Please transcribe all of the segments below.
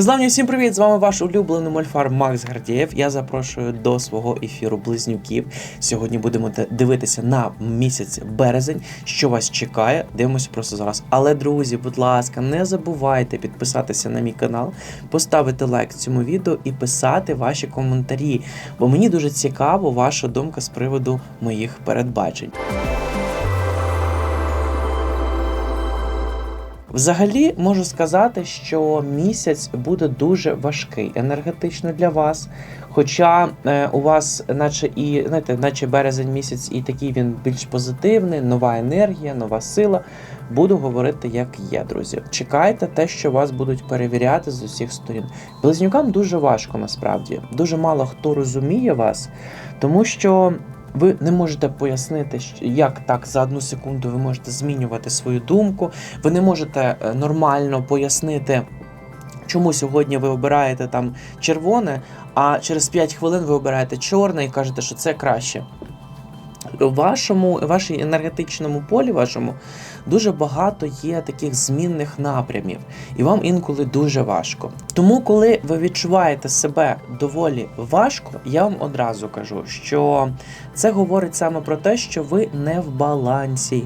Незламні всім привіт! З вами ваш улюблений мольфар Макс Гардієв. Я запрошую до свого ефіру Близнюків. Сьогодні будемо дивитися на місяць березень, що вас чекає. Дивимося просто зараз. Але, друзі, будь ласка, не забувайте підписатися на мій канал, поставити лайк цьому відео і писати ваші коментарі. Бо мені дуже цікаво ваша думка з приводу моїх передбачень. Взагалі можу сказати, що місяць буде дуже важкий енергетично для вас. Хоча е, у вас, наче і знаєте, наче березень місяць, і такий він більш позитивний, нова енергія, нова сила. Буду говорити, як є, друзі. Чекайте те, що вас будуть перевіряти з усіх сторін. Близнюкам дуже важко насправді. Дуже мало хто розуміє вас, тому що ви не можете пояснити, як так за одну секунду ви можете змінювати свою думку. Ви не можете е, нормально пояснити, чому сьогодні ви обираєте там червоне, а через 5 хвилин ви обираєте чорне і кажете, що це краще. Вашому, вашій енергетичному полі вашому дуже багато є таких змінних напрямів, і вам інколи дуже важко. Тому, коли ви відчуваєте себе доволі важко, я вам одразу кажу, що це говорить саме про те, що ви не в балансі,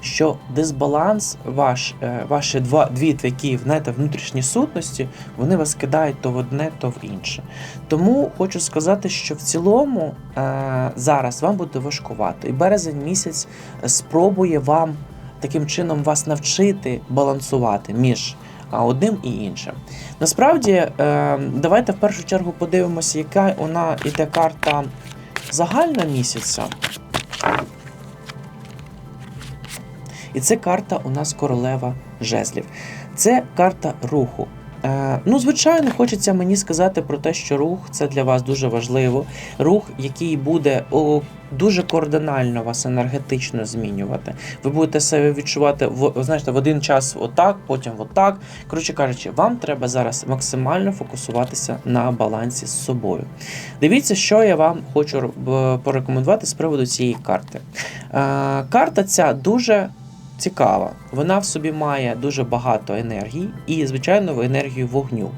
що дисбаланс ваш, е, ваші два дві такі знаєте, внутрішні сутності, вони вас кидають то в одне, то в інше. Тому хочу сказати, що в цілому е, зараз вам буде важкувато, і березень місяць спробує вам таким чином вас навчити балансувати між одним і іншим. Насправді, е, давайте в першу чергу подивимося, яка вона іде карта загальна місяця. І це карта у нас королева жезлів. Це карта руху. Е, ну, звичайно, хочеться мені сказати про те, що рух це для вас дуже важливо. Рух, який буде о, дуже кардинально вас енергетично змінювати. Ви будете себе відчувати в знаєте, в один час отак, потім отак. Коротше кажучи, вам треба зараз максимально фокусуватися на балансі з собою. Дивіться, що я вам хочу е, порекомендувати з приводу цієї карти. Е, карта ця дуже цікава. Вона в собі має дуже багато енергії і, звичайно, енергію вогню.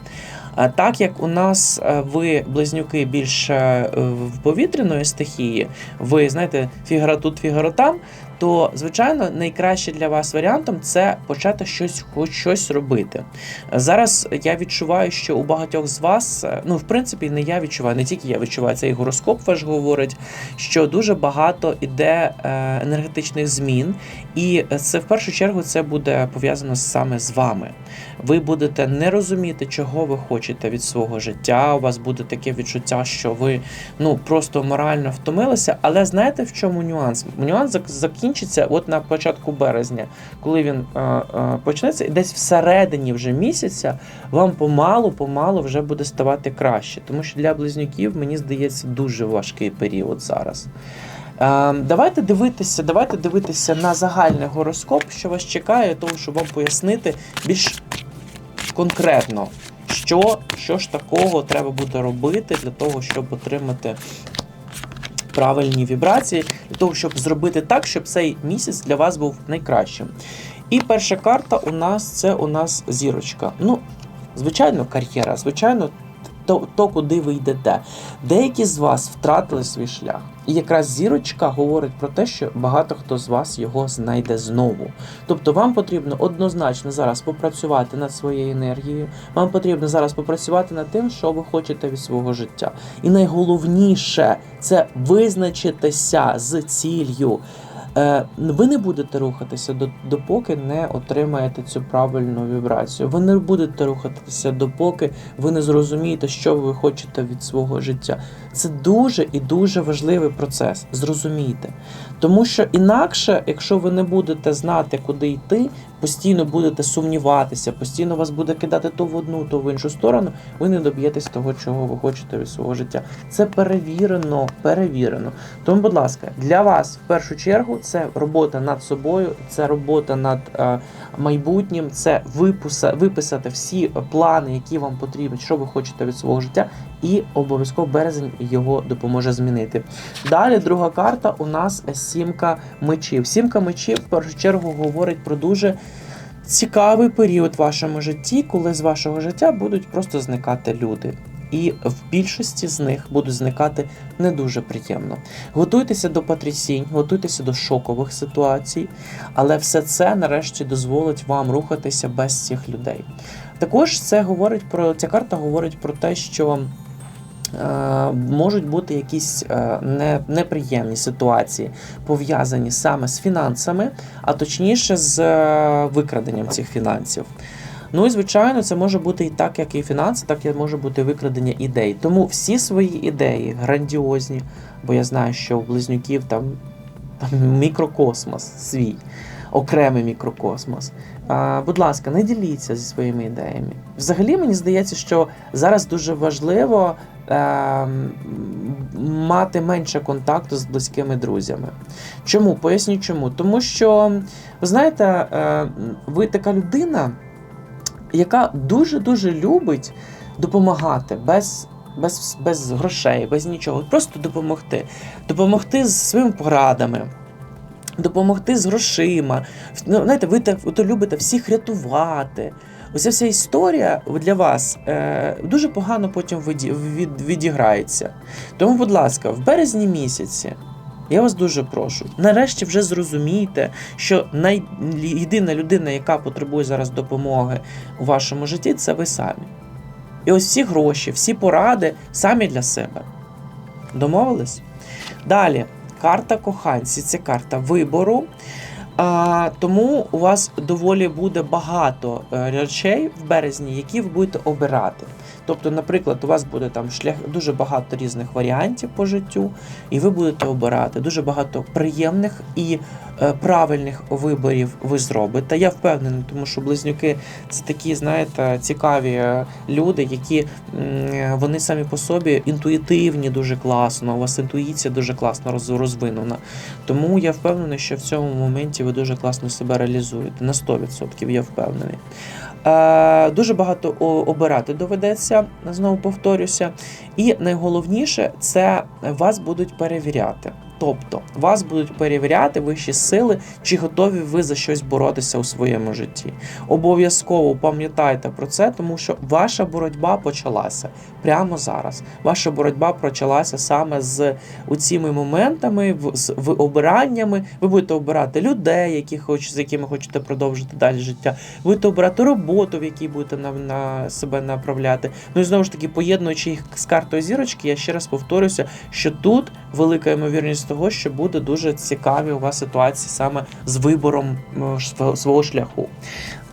А так як у нас е, ви близнюки більше е, в повітряної стихії, ви знаєте, фігара тут, фігара там, то звичайно найкраще для вас варіантом це почати щось, хоч щось робити. Зараз я відчуваю, що у багатьох з вас, е, ну в принципі, не я відчуваю, не тільки я відчуваю, це і гороскоп ваш говорить, що дуже багато іде е, енергетичних змін, і це в першу чергу це буде пов'язано саме з вами. Ви будете не розуміти, чого ви хочете від свого життя. У вас буде таке відчуття, що ви ну просто морально втомилися. Але знаєте в чому нюанс? Нюанс закінчиться от на початку березня, коли він е, е, почнеться, і десь всередині вже місяця вам помалу, помалу вже буде ставати краще. Тому що для близнюків, мені здається, дуже важкий період зараз. Е, давайте дивитися, давайте дивитися на загальний гороскоп, що вас чекає, тому щоб вам пояснити більш конкретно, що, що ж такого треба буде робити для того, щоб отримати правильні вібрації, для того, щоб зробити так, щоб цей місяць для вас був найкращим. І перша карта у нас це у нас зірочка. Ну, звичайно, кар'єра, звичайно, то, то, куди ви йдете. Деякі з вас втратили свій шлях. І якраз зірочка говорить про те, що багато хто з вас його знайде знову. Тобто вам потрібно однозначно зараз попрацювати над своєю енергією, вам потрібно зараз попрацювати над тим, що ви хочете від свого життя. І найголовніше це визначитися з ціллю. Е, Ви не будете рухатися до- допоки не отримаєте цю правильну вібрацію. Ви не будете рухатися допоки ви не зрозумієте, що ви хочете від свого життя. Це дуже і дуже важливий процес. Зрозумійте. Тому що інакше, якщо ви не будете знати, куди йти, постійно будете сумніватися, постійно вас буде кидати то в одну, то в іншу сторону, ви не доб'єтесь того, чого ви хочете від свого життя. Це перевірено, перевірено. Тому, будь ласка, для вас в першу чергу це робота над собою, це робота над е, майбутнім, це виписати всі плани, які вам потрібні, що ви хочете від свого життя, і обов'язково березень його допоможе змінити. Далі друга карта у нас сімка мечів. Сімка мечів в першу чергу говорить про дуже цікавий період в вашому житті, коли з вашого життя будуть просто зникати люди. І в більшості з них будуть зникати не дуже приємно. Готуйтеся до потрясінь, готуйтеся до шокових ситуацій, але все це нарешті дозволить вам рухатися без цих людей. Також це говорить про ця карта говорить про те, що можуть бути якісь е, неприємні ситуації, пов'язані саме з фінансами, а точніше з е, викраденням цих фінансів. Ну і звичайно, це може бути і так, як і фінанси, так і може бути викрадення ідей. Тому всі свої ідеї грандіозні, бо я знаю, що у близнюків там, мікрокосмос свій, окремий мікрокосмос. А, будь ласка, не діліться зі своїми ідеями. Взагалі, мені здається, що зараз дуже важливо е, мати менше контакту з близькими друзями. Чому? Поясню чому. Тому що, ви знаєте, е, ви така людина, яка дуже-дуже любить допомагати без. Без, без грошей, без нічого, просто допомогти. Допомогти з своїми порадами, допомогти з грошима. Знаєте, ви то любите всіх рятувати. Оця вся історія для вас е, дуже погано потім відіграється. Тому, будь ласка, в березні місяці. Я вас дуже прошу. Нарешті вже зрозумійте, що най... єдина людина, яка потребує зараз допомоги у вашому житті, це ви самі. І ось всі гроші, всі поради самі для себе. Домовились? Далі, карта коханці це карта вибору. А, тому у вас доволі буде багато е, речей в березні, які ви будете обирати. Тобто, наприклад, у вас буде там шлях дуже багато різних варіантів по життю, і ви будете обирати дуже багато приємних і правильних виборів ви зробите. Я впевнений, тому що близнюки це такі, знаєте, цікаві е, люди, які вони самі по собі інтуїтивні дуже класно. У вас інтуїція дуже класно розвинена. Тому я впевнений, що в цьому моменті ви дуже класно себе реалізуєте. На 100% я впевнений. Е, дуже багато обирати доведеться, знову повторюся. І найголовніше це вас будуть перевіряти. Тобто вас будуть перевіряти вищі сили, чи готові ви за щось боротися у своєму житті. Обов'язково пам'ятайте про це, тому що ваша боротьба почалася прямо зараз. Ваша боротьба почалася саме з цими моментами, з в- обираннями. Ви будете обирати людей, які хоч, з якими хочете продовжити далі життя. Будете обирати роботу, в якій будете на, на себе направляти. Ну і знову ж таки, поєднуючи їх з картою зірочки, я ще раз повторюся, що тут велика ймовірність того, що буде дуже цікаві у вас ситуації саме з вибором свого шляху.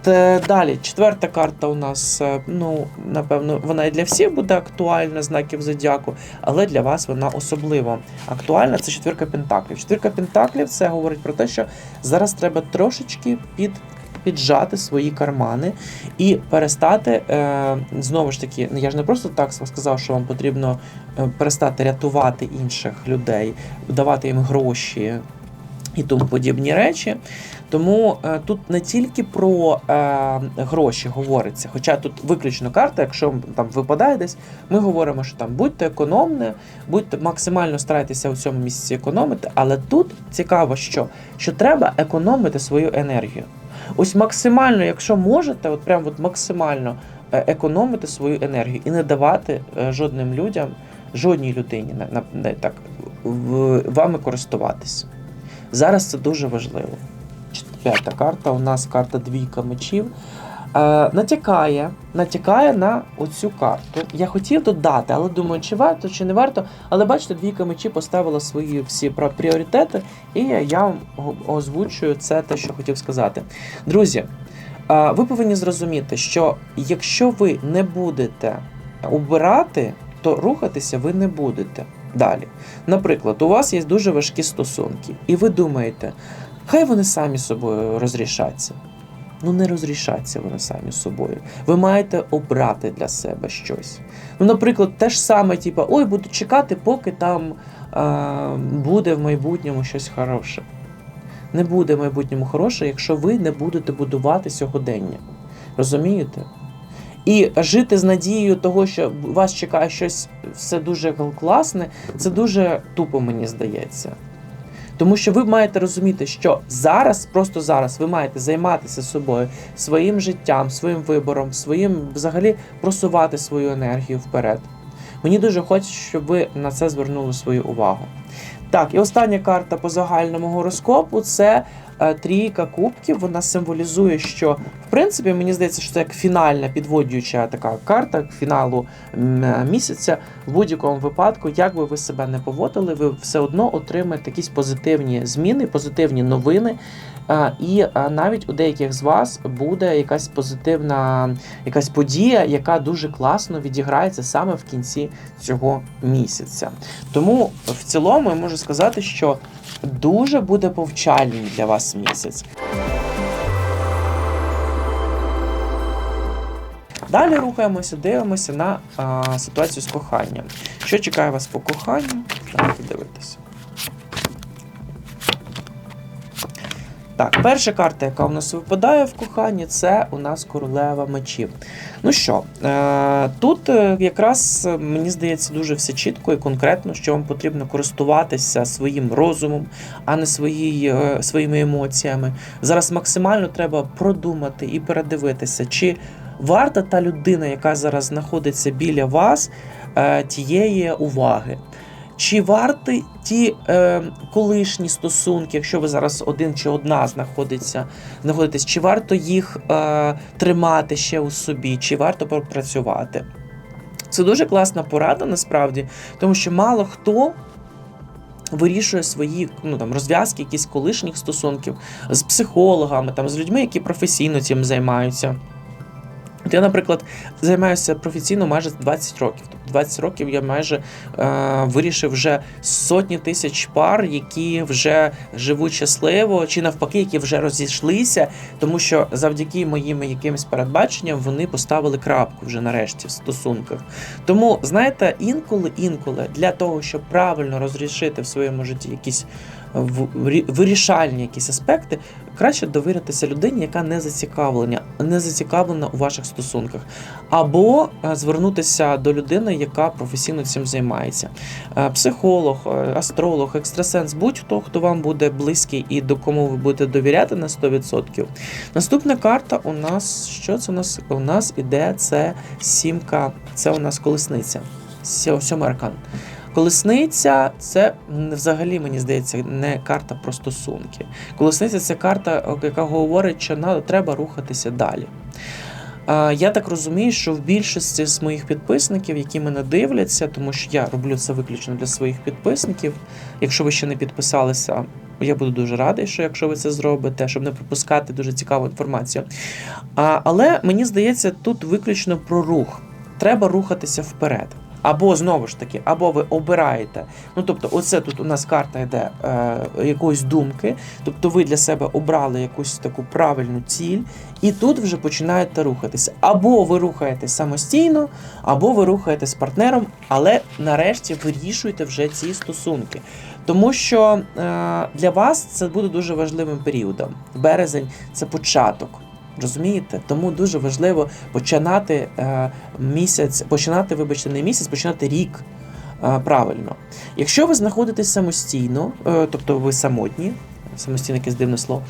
Та далі, четверта карта у нас, е, ну, напевно, вона і для всіх буде актуальна, знаків зодіаку, але для вас вона особливо актуальна. Це четвірка пентаклів. Четвірка пентаклів це говорить про те, що зараз треба трошечки під. Піджати свої кармани і перестати е, знову ж таки, ну, я ж не просто так сказав, що вам потрібно е, перестати рятувати інших людей, давати їм гроші і тому подібні речі. Тому е, тут не тільки про е, гроші говориться, хоча тут виключно карта, якщо там випадає десь, ми говоримо, що там будьте економні, будьте максимально старайтеся у цьому місці економити, але тут цікаво, що, що треба економити свою енергію. Ось максимально, якщо можете, от прям от максимально е, економити свою енергію і не давати е, жодним людям, жодній людині на, на, так в, вами користуватися. Зараз це дуже важливо. П'ята карта, у нас карта двійка мечів. Е, натякає, натякає на оцю карту. Я хотів додати, але думаю, чи варто, чи не варто. Але бачите, двійка мечів поставила свої всі пріоритети, і я вам озвучую це те, що хотів сказати. Друзі, е, ви повинні зрозуміти, що якщо ви не будете обирати, то рухатися ви не будете далі. Наприклад, у вас є дуже важкі стосунки, і ви думаєте, хай вони самі собою розрішаться. Ну, не розрішаться вони самі собою. Ви маєте обрати для себе щось. Ну, наприклад, те ж саме, типу, ой, буду чекати, поки там е, буде в майбутньому щось хороше. Не буде в майбутньому хороше, якщо ви не будете будувати сьогодення. Розумієте? І жити з надією того, що вас чекає щось все дуже класне, це дуже тупо, мені здається. Тому що ви маєте розуміти, що зараз, просто зараз, ви маєте займатися собою, своїм життям, своїм вибором, своїм взагалі просувати свою енергію вперед. Мені дуже хочеться, щоб ви на це звернули свою увагу. Так, і остання карта по загальному гороскопу це трійка кубків. Вона символізує, що в принципі мені здається, що це як фінальна підводюча така карта фіналу е, місяця. В будь-якому випадку, як би ви себе не поводили, ви все одно отримаєте якісь позитивні зміни, позитивні новини. Е, І е, навіть у деяких з вас буде якась позитивна якась подія, яка дуже класно відіграється саме в кінці цього місяця. Тому в цілому я можу сказати, що дуже буде повчальний для вас місяць. Далі рухаємося, дивимося на а, ситуацію з коханням. Що чекає вас по коханню? Давайте дивитися. Так, перша карта, яка у нас випадає в коханні, це у нас королева мечів. Ну що, е, тут е, якраз мені здається дуже все чітко і конкретно, що вам потрібно користуватися своїм розумом, а не свої, е, своїми емоціями. Зараз максимально треба продумати і передивитися, чи варта та людина, яка зараз знаходиться біля вас, тієї уваги. Чи варті ті е, колишні стосунки, якщо ви зараз один чи одна знаходиться, знаходитесь, чи варто їх е, тримати ще у собі, чи варто попрацювати? Це дуже класна порада насправді, тому що мало хто вирішує свої ну, там, розв'язки якісь колишніх стосунків з психологами, там, з людьми, які професійно цим займаються. От я, наприклад, займаюся професійно майже 20 років. Тобто 20 років я майже е, вирішив вже сотні тисяч пар, які вже живуть щасливо, чи навпаки, які вже розійшлися, тому що завдяки моїм якимось передбаченням вони поставили крапку вже нарешті в стосунках. Тому, знаєте, інколи, інколи для того, щоб правильно розрішити в своєму житті якісь вирішальні якісь аспекти, краще довіритися людині, яка не зацікавлена, не зацікавлена у ваших стосунках, або е, звернутися до людини, яка професійно цим займається. Е, Психолог, е, астролог, екстрасенс, будь-хто, хто вам буде близький і до кому ви будете довіряти на 100%. Наступна карта у нас що це у нас? У нас іде це сімка, це у нас колесниця. Сьо- Сьомий аркан. Колесниця це взагалі, мені здається, не карта про стосунки. Колесниця це карта, яка говорить, що треба рухатися далі. Я так розумію, що в більшості з моїх підписників, які мене дивляться, тому що я роблю це виключно для своїх підписників. Якщо ви ще не підписалися, я буду дуже радий, що якщо ви це зробите, щоб не пропускати дуже цікаву інформацію. Але мені здається, тут виключно про рух. Треба рухатися вперед. Або знову ж таки, або ви обираєте. Ну тобто, оце тут у нас карта йде е, якоїсь думки. Тобто ви для себе обрали якусь таку правильну ціль, і тут вже починаєте рухатися. Або ви рухаєтесь самостійно, або ви рухаєтесь з партнером, але нарешті вирішуєте вже ці стосунки. Тому що е, для вас це буде дуже важливим періодом. Березень це початок. Розумієте? Тому дуже важливо починати е, місяць, починати, вибачте, не місяць, починати рік е, правильно. Якщо ви знаходитесь самостійно, е, тобто ви самотні, самостійне якесь дивне слово,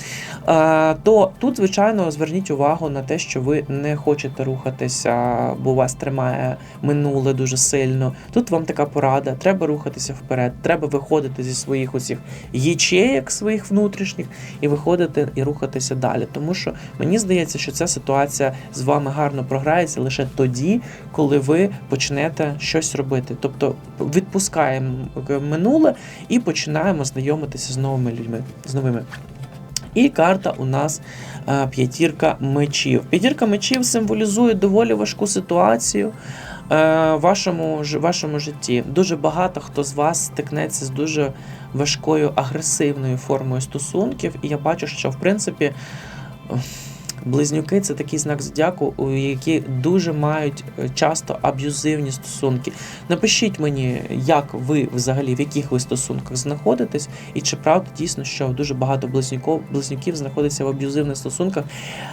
е, то тут, звичайно, зверніть увагу на те, що ви не хочете рухатися, бо вас тримає минуле дуже сильно. Тут вам така порада: треба рухатися вперед, треба виходити зі своїх усіх ячеїк своїх внутрішніх і виходити і рухатися далі. Тому що мені здається, що ця ситуація з вами гарно програється лише тоді, коли ви почнете щось робити. Тобто відпускаємо минуле і починаємо знайомитися з новими людьми. З новими. І карта у нас е, п'ятірка мечів. П'ятірка мечів символізує доволі важку ситуацію е, в вашому, вашому житті. Дуже багато хто з вас стикнеться з дуже важкою агресивною формою стосунків, і я бачу, що в принципі. Близнюки це такий знак зодіаку, у які дуже мають е, часто аб'юзивні стосунки. Напишіть мені, як ви взагалі в яких ви стосунках знаходитесь, і чи правда дійсно, що дуже багато близнюків, близнюків знаходиться в аб'юзивних стосунках.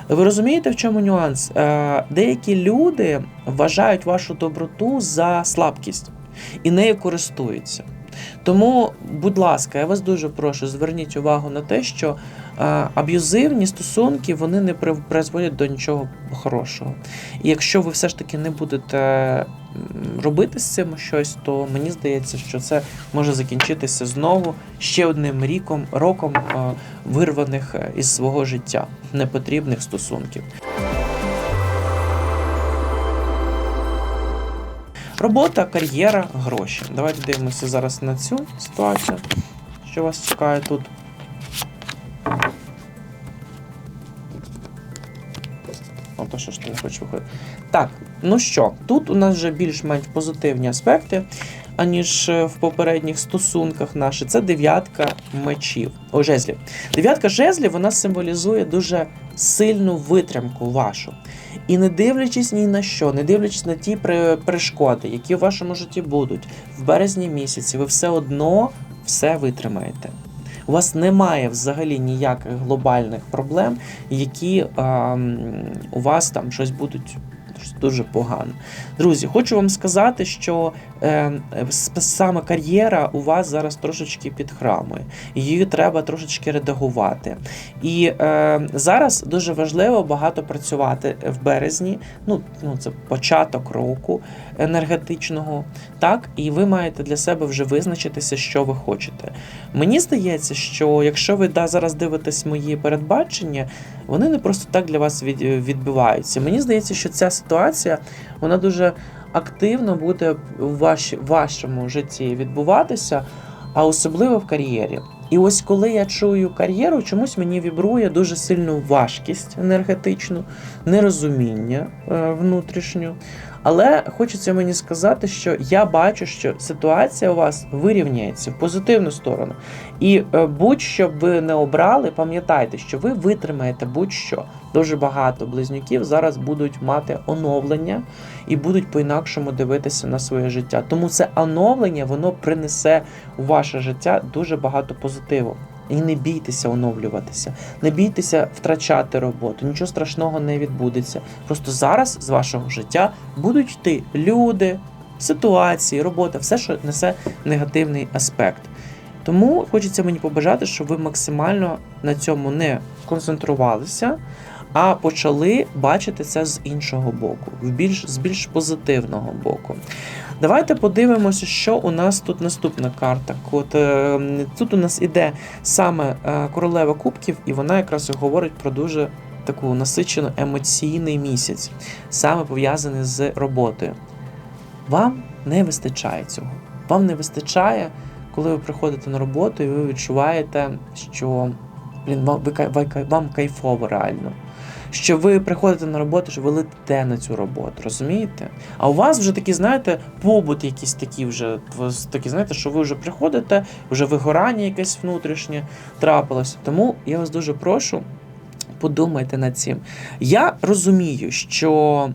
Ви розумієте, в чому нюанс? Е, Деякі люди вважають вашу доброту за слабкість і нею користуються. Тому, будь ласка, я вас дуже прошу, зверніть увагу на те, що аб'юзивні стосунки вони не призводять до нічого хорошого. І якщо ви все ж таки не будете робити з цим щось, то мені здається, що це може закінчитися знову ще одним ріком, роком е, вирваних е, із свого життя непотрібних стосунків. Робота, кар'єра, гроші. Давайте дивимося зараз на цю ситуацію, що вас чекає тут. О, то що ж ти не хочеш виходити. Так, ну що, тут у нас вже більш-менш позитивні аспекти, аніж е, в попередніх стосунках наші. Це дев'ятка мечів. О, жезлів. Дев'ятка жезлів вона символізує дуже сильну витримку вашу. І не дивлячись ні на що, не дивлячись на ті перешкоди, які в вашому житті будуть в березні місяці, ви все одно все витримаєте. У вас немає взагалі ніяких глобальних проблем, які ем, у вас там щось будуть дуже погано. Друзі, хочу вам сказати, що саме кар'єра у вас зараз трошечки підхрамує. Її треба трошечки редагувати. І е, зараз дуже важливо багато працювати в березні. Ну, ну це початок року енергетичного. Так, і ви маєте для себе вже визначитися, що ви хочете. Мені здається, що якщо ви да, зараз дивитесь мої передбачення, вони не просто так для вас від, відбиваються. Мені здається, що ця ситуація вона дуже активно буде в ваш, вашому житті відбуватися, а особливо в кар'єрі. І ось коли я чую кар'єру, чомусь мені вібрує дуже сильну важкість енергетичну, нерозуміння е, внутрішню. Але хочеться мені сказати, що я бачу, що ситуація у вас вирівняється в позитивну сторону. І е, будь-що б ви не обрали, пам'ятайте, що ви витримаєте будь-що. Дуже багато близнюків зараз будуть мати оновлення і будуть по-інакшому дивитися на своє життя. Тому це оновлення воно принесе у ваше життя дуже багато позитиву. І не бійтеся оновлюватися, не бійтеся втрачати роботу. Нічого страшного не відбудеться. Просто зараз з вашого життя будуть йти люди, ситуації, робота, все, що несе негативний аспект. Тому хочеться мені побажати, щоб ви максимально на цьому не концентрувалися, а почали бачити це з іншого боку, в більш, з більш позитивного боку. Давайте подивимося, що у нас тут наступна карта. От, е, тут у нас іде саме е, королева кубків, і вона якраз говорить про дуже таку насичену емоційний місяць, саме пов'язаний з роботою. Вам не вистачає цього. Вам не вистачає, коли ви приходите на роботу і ви відчуваєте, що блін, вам, кайфово реально. Що ви приходите на роботу, що ви летите на цю роботу, розумієте? А у вас вже такі, знаєте, побут якісь такі вже, такі, знаєте, що ви вже приходите, вже вигорання якесь внутрішнє трапилося. Тому я вас дуже прошу, подумайте над цим. Я розумію, що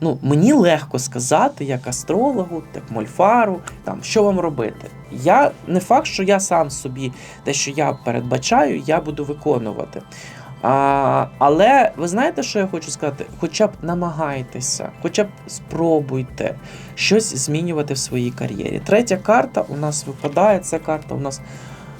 ну, мені легко сказати, як астрологу, як мольфару, там, що вам робити. Я не факт, що я сам собі те, що я передбачаю, я буду виконувати. А, але ви знаєте, що я хочу сказати? Хоча б намагайтеся, хоча б спробуйте щось змінювати в своїй кар'єрі. Третя карта у нас випадає, ця карта у нас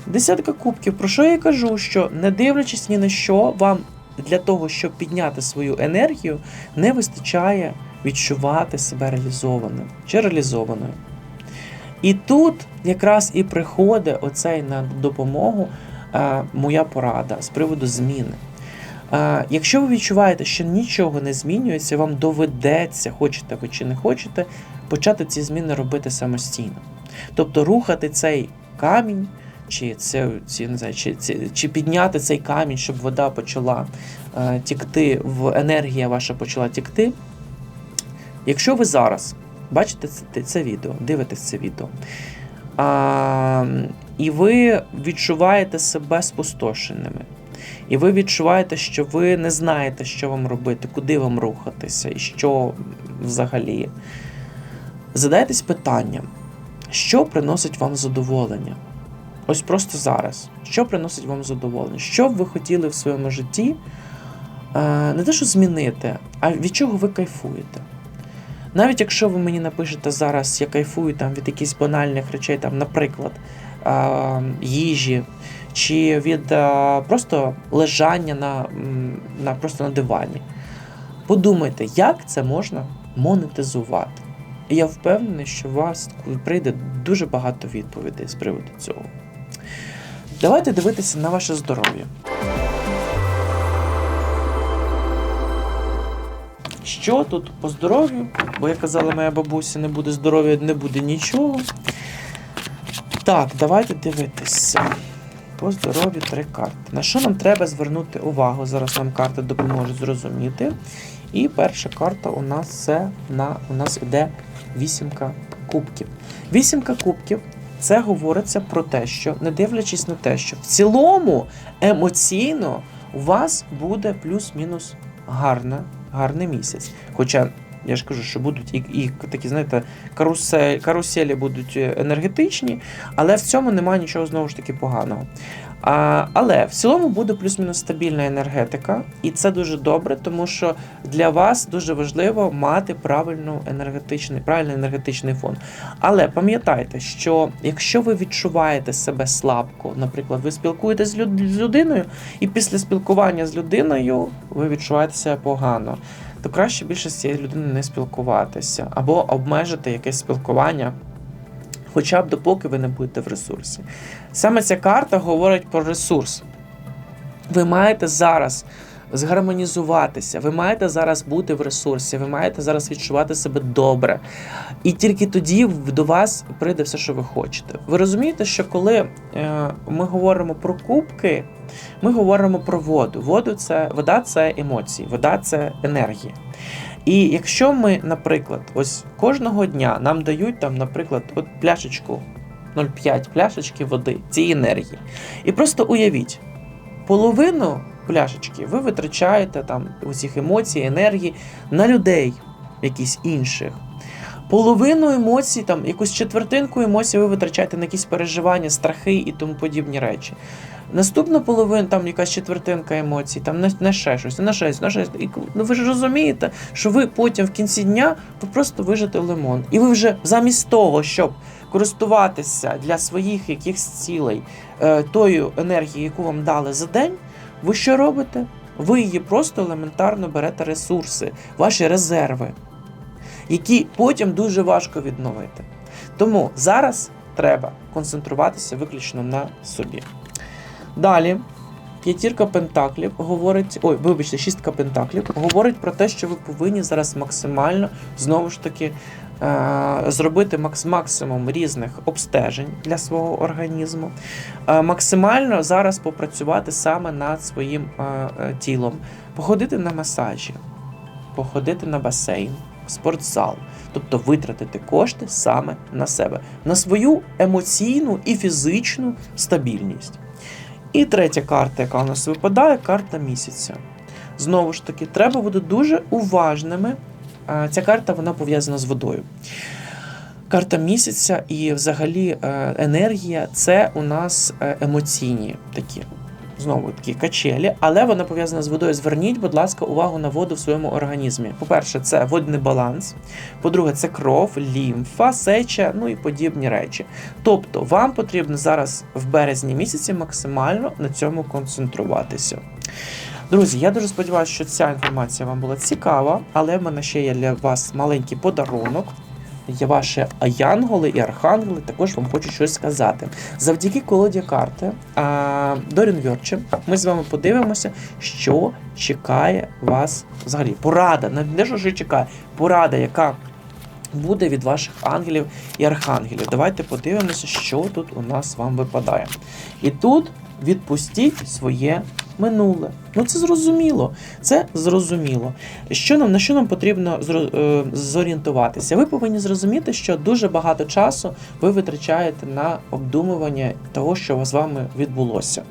десятка кубків. Про що я кажу? Що не дивлячись ні на що, вам для того, щоб підняти свою енергію, не вистачає відчувати себе реалізованим чи реалізованою. І тут якраз і приходить оцей на допомогу е, моя порада з приводу зміни. Якщо ви відчуваєте, що нічого не змінюється, вам доведеться, хочете ви чи не хочете, почати ці зміни робити самостійно. Тобто рухати цей камінь, чи це ці, не знаю, чи, чи, чи підняти цей камінь, щоб вода почала е, тікти, в енергія ваша почала тікти. Якщо ви зараз бачите це, це відео, дивитесь це відео, а, і ви відчуваєте себе спустошеними, і ви відчуваєте, що ви не знаєте, що вам робити, куди вам рухатися, і що взагалі. Задайтесь питанням, що приносить вам задоволення? Ось просто зараз. Що приносить вам задоволення? Що б ви хотіли в своєму житті е, не те, що змінити, а від чого ви кайфуєте? Навіть якщо ви мені напишете зараз, я кайфую там від якихось банальних речей, там, наприклад, їжі, чи від а, просто лежання на, на, просто на дивані. Подумайте, як це можна монетизувати. І я впевнений, що у вас прийде дуже багато відповідей з приводу цього. Давайте дивитися на ваше здоров'я. Що тут по здоров'ю? Бо як казала моя бабуся, не буде здоров'я, не буде нічого. Так, давайте дивитися. По здоров'ю три карти. На що нам треба звернути увагу? Зараз нам карти допоможуть зрозуміти. І перша карта у нас це на у нас іде вісімка кубків. Вісімка кубків це говориться про те, що не дивлячись на те, що в цілому емоційно у вас буде плюс-мінус гарна, гарний місяць. Хоча я ж кажу, що будуть і, і такі, знаєте, карусель, каруселі будуть е, енергетичні, але в цьому немає нічого знову ж таки поганого. А, але в цілому буде плюс-мінус стабільна енергетика, і це дуже добре, тому що для вас дуже важливо мати правильну енергетичний, правильний енергетичний фон. Але пам'ятайте, що якщо ви відчуваєте себе слабко, наприклад, ви спілкуєтесь з люд- з людиною, і після спілкування з людиною ви відчуваєте себе погано, то краще більше з цією людиною не спілкуватися або обмежити якесь спілкування. Хоча б допоки ви не будете в ресурсі. Саме ця карта говорить про ресурс. Ви маєте зараз згармонізуватися, ви маєте зараз бути в ресурсі, ви маєте зараз відчувати себе добре. І тільки тоді до вас прийде все, що ви хочете. Ви розумієте, що коли е, ми говоримо про кубки, ми говоримо про воду. Воду це вода це емоції, вода це енергія. І якщо ми, наприклад, ось кожного дня нам дають там, наприклад, от пляшечку 0,5 пляшечки води цієї енергії. І просто уявіть, половину пляшечки ви витрачаєте там усіх емоцій, енергії на людей, якісь інших. Половину емоцій, там якусь четвертинку емоцій ви витрачаєте на якісь переживання, страхи і тому подібні речі. Наступна половина, там якась четвертинка емоцій, там на, на ще щось, на щось, на щось. І, ну ви ж розумієте, що ви потім в кінці дня ви просто вижите лимон. І ви вже замість того, щоб користуватися для своїх якихось цілей е, тою енергією, яку вам дали за день, ви що робите? Ви її просто елементарно берете ресурси, ваші резерви, які потім дуже важко відновити. Тому зараз треба концентруватися виключно на собі. Далі, п'ятірка пентаклів говорить, ой, вибачте, шістка пентаклів говорить про те, що ви повинні зараз максимально знову ж таки е- зробити максимум різних обстежень для свого організму, е- максимально зараз попрацювати саме над своїм е- тілом, походити на масажі, походити на басейн, спортзал. Тобто витратити кошти саме на себе, на свою емоційну і фізичну стабільність. І третя карта, яка у нас випадає, карта місяця. Знову ж таки, треба бути дуже уважними. Ця карта вона пов'язана з водою. Карта місяця і взагалі е, енергія це у нас е, емоційні такі. Знову такі качелі, але вона пов'язана з водою. Зверніть, будь ласка, увагу на воду в своєму організмі. По-перше, це водний баланс. По-друге, це кров, лімфа, сеча, ну і подібні речі. Тобто, вам потрібно зараз в березні місяці максимально на цьому концентруватися. Друзі, я дуже сподіваюся, що ця інформація вам була цікава, але в мене ще є для вас маленький подарунок. Ваші янголи і архангели також вам хочуть щось сказати. Завдяки колоді карти Дорін Вьорче ми з вами подивимося, що чекає вас взагалі. Порада, не що чекає, порада, яка буде від ваших ангелів і архангелів. Давайте подивимося, що тут у нас вам випадає. І тут відпустіть своє минуле. Ну це зрозуміло. Це зрозуміло. Що нам на що нам потрібно е, зорієнтуватися? Ви повинні зрозуміти, що дуже багато часу ви витрачаєте на обдумування того, що з вами відбулося.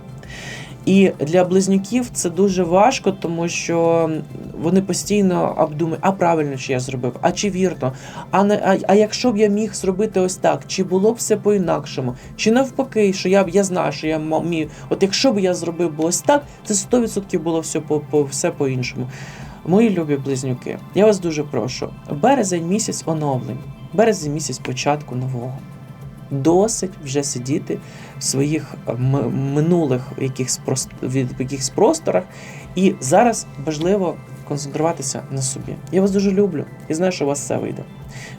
І для близнюків це дуже важко, тому що вони постійно обдумують, а правильно чи я зробив, а чи вірно, а не а, а якщо б я міг зробити ось так, чи було б все по-інакшому, чи навпаки, що я б я знаю, що я міг. От якщо б я зробив би ось так, це 100% було все по, по все по-іншому. Мої любі близнюки, я вас дуже прошу. Березень місяць оновлень, березень місяць початку нового. Досить вже сидіти в своїх е, минулих якихось, якихось просторах, і зараз важливо концентруватися на собі. Я вас дуже люблю і знаю, що у вас все вийде.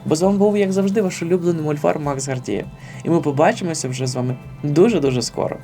Бо з вами був, як завжди, ваш улюблений мольфар Макс Гардієв. І ми побачимося вже з вами дуже-дуже скоро.